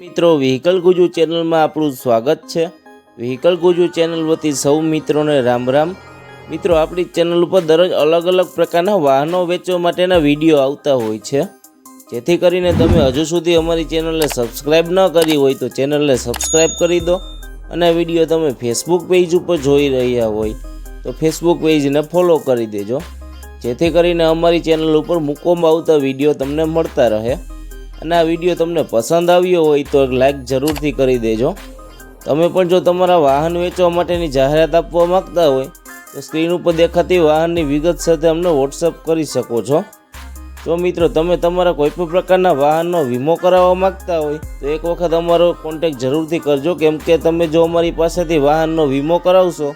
મિત્રો વ્હીકલ ગુજુ ચેનલમાં આપણું સ્વાગત છે. વ્હીકલ ગુજુ ચેનલ વતી સૌ મિત્રોને રામ રામ. મિત્રો, આપણી ચેનલ ઉપર દરરોજ અલગ અલગ પ્રકારના વાહનો વેચવા માટેના વીડિયો આવતા હોય છે. જેથી કરીને તમે હજુ સુધી અમારી ચેનલને સબસ્ક્રાઈબ ન કરી હોય તો ચેનલને સબસ્ક્રાઈબ કરી દો અને વીડિયો તમે ફેસબુક પેજ ઉપર જોઈ રહ્યા હોય તો ફેસબુક પેજને ફોલો કરી દેજો. જેથી કરીને અમારી ચેનલ ઉપર મૂકવામાં આવતા વીડિયો તમને મળતા રહે. અને આ વીડિયો તમને પસંદ આવ્યો હોય તો એક લાઈક જરૂરથી કરી દેજો. તમે પણ જો તમારા વાહન વેચવા માટેની જાહેરાત આપવા માંગતા હોય, તો સ્ક્રીન ઉપર દેખાતી વાહનની વિગત સાથે અમને વોટ્સઅપ કરી શકો છો. જો મિત્રો તમે તમારા કોઈ પણ પ્રકારના વાહનનો વીમો કરાવવા માંગતા હોય, તો એક વખત અમારો કોન્ટેક્ટ જરૂરથી કરજો. કેમ કે તમે જો અમારી પાસેથી વાહનનો વીમો કરાવશો,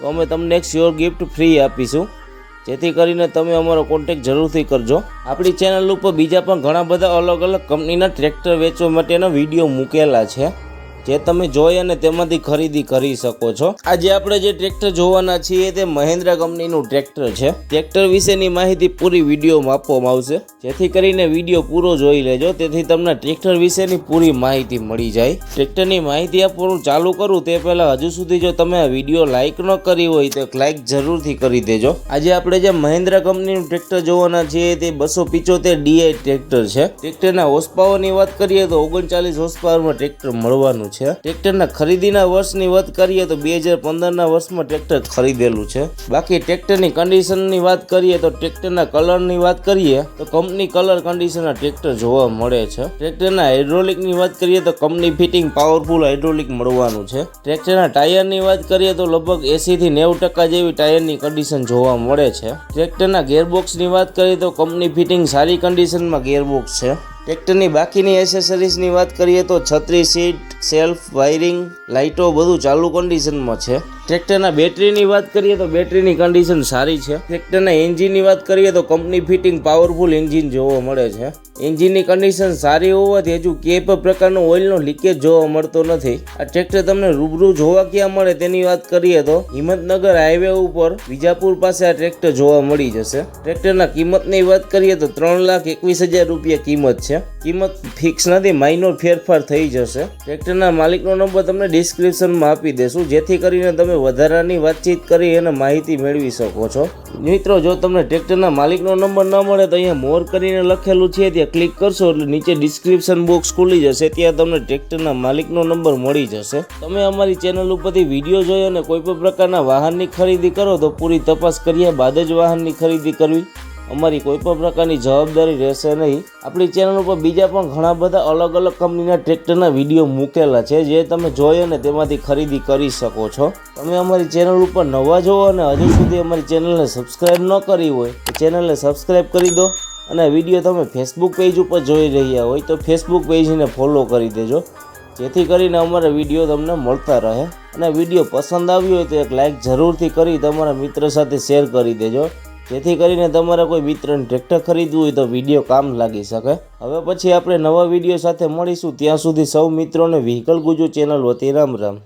તો અમે તમને એક શ્યોર ગિફ્ટ ફ્રી આપીશું. જેથી કરીને તમે અમારો કોન્ટેક્ટ જરૂરથી કરજો. આપણી ચેનલ ઉપર બીજા પણ ઘણા બધા અલગ અલગ કંપનીના ટ્રેક્ટર વેચવા માટેના વીડિયો મૂકેલા છે. જે તમે જોઈ અને તેમાંથી ખરીદી કરી શકો છો. આજે આપણે જે ટ્રેક્ટર જોવાના છીએ તે મહેન્દ્રા કંપનીનું ટ્રેક્ટર છે. ટ્રેક્ટર વિશેની માહિતી પૂરી વિડીયોમાં આપવામાં આવશે. જેથી કરીને વીડિયો પૂરો જોઈ લેજો. તેથી તમને ટ્રેક્ટર વિશેની પૂરી માહિતી મળી જાય. ટ્રેક્ટરની માહિતી આપવાનું ચાલુ કરું તે પહેલાં હજુ સુધી જો તમે વીડિયો લાઇક ન કરી હોય તો લાઇક જરૂરથી કરી દેજો. આજે આપણે જે મહેન્દ્રા કંપનીનું ટ્રેક્ટર જોવાના છીએ તે બસો પિચોતેર ડીઆઈ ટ્રેક્ટર છે. ટ્રેક્ટરના હોસ્પાવરની વાત કરીએ તો ઓગણચાલીસ હોસ્પાવરમાં ટ્રેક્ટર મળવાનું છે ટ્રેક્ટરના ખરીદીના વર્ષની વાત કરીએ તો બે હજાર પંદરના વર્ષમાં ટ્રેક્ટર ખરીદેલું છે. બાકી ટ્રેક્ટરની કન્ડિશનની વાત કરીએ તો ટ્રેક્ટરના કલરની વાત કરીએ તો કંપની કલર કન્ડિશનના ટ્રેક્ટર જોવા મળે છે. ટ્રેક્ટરના હાઇડ્રોલિકની વાત કરીએ તો કંપની ફિટિંગ પાવરફુલ હાઇડ્રોલિક મળવાનું છે. ટ્રેક્ટરના ટાયરની વાત કરીએ તો લગભગ એંસીથી નેવું ટકા જેવી ટાયરની કન્ડિશન જોવા મળે છે. ટ્રેક્ટરના ગેરબોક્સની વાત કરીએ તો કંપની ફિટિંગ સારી કન્ડિશનમાં ગેરબોક્સ છે. ટ્રેક્ટરની બાકીની એસેસરીઝની વાત કરીએ તો છત્રી સીટ સેલ્ફ વાયરિંગ, લાઇટો બધું ચાલુ કન્ડિશનમાં છે. ટ્રેક્ટરના બેટરીની વાત કરીએ તો બેટરીની કન્ડિશન સારી છે. ટ્રેક્ટરના એન્જિનની વાત કરીએ તો કંપની ફિટિંગ પાવરફુલ એન્જિન જોવા મળે છે. એન્જિનની કન્ડિશન સારી હોવાથી હજુ કે પ્રકારનો ઓઇલનો લીકેજ જોવા મળતો નથી. આ ટ્રેક્ટર તમને રૂબરૂ જોવા ક્યાં મળે તેની વાત કરીએ તો હિંમતનગર હાઈવે ઉપર વિજાપુર પાસે આ ટ્રેક્ટર જોવા મળી જશે. ટ્રેક્ટરના કિંમતની વાત કરીએ તો ત્રણ લાખ એકવીસ હજાર રૂપિયા કિંમત છે. કિંમત ફિક્સ નથી માઇનોર ફેરફાર થઈ જશે. ટ્રેક્ટરના માલિકનો નંબર તમને ડિસ્ક્રિપ્શનમાં આપી દેશું. જેથી કરીને તમે વધારાની વાતચીત કરી અને માહિતી મેળવી શકો છો. મિત્રો, જો તમને ટ્રેક્ટરના માલિકનો નંબર ન મળે તો અહીંયા મોર કરીને લખેલું છે. ત્યાં ક્લિક કરશો એટલે નીચે ડિસ્ક્રિપ્શન બોક્સ ખુલી જશે. ત્યાં તમને ટ્રેક્ટરના માલિકનો નંબર મળી જશે. તમે અમારી ચેનલ ઉપરથી વીડિયો જોઈ અને કોઈ પણ પ્રકારના વાહનની ખરીદી કરો તો પૂરી તપાસ કર્યા બાદ જ વાહનની ખરીદી કરવી. અમારી કોઈ પણ પ્રકારની જવાબદારી રહેશે નહીં. આપણી ચેનલ ઉપર બીજા પણ ઘણા બધા અલગ અલગ કંપનીના ટ્રેક્ટરના વીડિયો મૂકેલા છે, જે તમે જોઈ અને તેમાંથી ખરીદી કરી શકો છો. તમે અમારી ચેનલ ઉપર નવા જોવો અને હજુ સુધી અમારી ચેનલને સબસ્ક્રાઈબ ન કરી હોય, તો ચેનલને સબસ્ક્રાઈબ કરી દો અને વીડિયો તમે ફેસબુક પેજ ઉપર જોઈ રહ્યા હોય, તો ફેસબુક પેજને ફોલો કરી દેજો. જેથી કરીને અમારા વીડિયો તમને મળતા રહે. અને વીડિયો પસંદ આવ્યો હોય તો એક લાઇક જરૂરથી કરી, તમારા મિત્ર સાથે શેર કરી દેજો. જેથી કરીને તમારા કોઈ મિત્રને ટ્રેક્ટર ખરીદવું હોય તો વીડિયો કામ લાગી શકે. હવે પછી આપણે નવા વીડિયો સાથે મળીશું. ત્યાં સુધી સૌ મિત્રોને વ્હીકલ ગુજુ ચેનલ વતી રામ રામ.